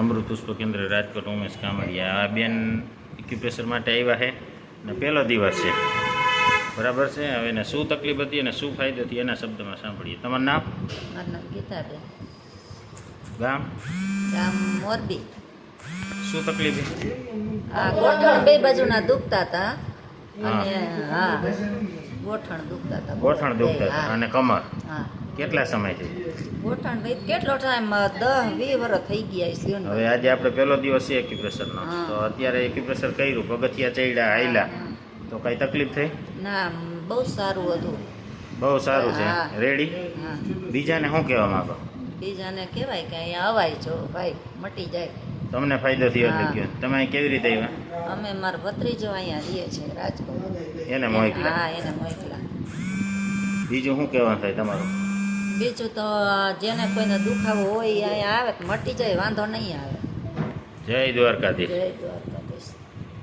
અમૃત પુષ્પ કેન્દ્ર રાજકોટ ઉમેશ કામડિયા. આ બેન એક્યુપ્રેશર માટે આવ્યા છે ને પહેલો દિવસ છે. બરાબર છે? હવે એને શું તકલીફ હતી અને શું ફાયદો હતી એના શબ્દમાં સાંભળીએ. તમારું નામ? મારું નામ ગીતાબેન. ગામ? ગામ મોરબી. શું તકલીફ આ ગોઠણ બે બાજુના દુખતા હતા. અને હા ગોઠણ દુખતા હતા. ગોઠણ દુખતા હતા અને કમર? હા. કેટલા સમયથી ગોઠણ ભાઈ કેટલો ટાઈમ દસ વીસ વર્ષ થઈ ગયા છે. હવે આજે આપણે પહેલો દિવસ છે એક્યુપ્રેશરનો. તો અત્યારે એક્યુપ્રેશર કર્યું પગથિયા ચડ્યા આયલા તો કઈ તકલીફ થઈ? ના બહુ સારું હતું. બહુ સારું છે. રેડી બીજાને શું કહેવા માંગો? બીજાને કહેવાય કે અહીંયા અવાય છો ભાઈ મટી જાય. તમને ફાયદો થયો હા. તમે કેવી રીતે આવ્યા? અમે માર ભત્રીજો અહીંયા રહીએ છીએ રાજકોટ. એને મોકલ્યા? હા એને મોકલા બીજું શું કહેવાનું થાય તમારું? બીજું તો જેને કોઈને દુખાવો હોય આવે મટી જાય વાંધો નહીં આવે. જય દ્વારકાધીશ. જય દ્વારકા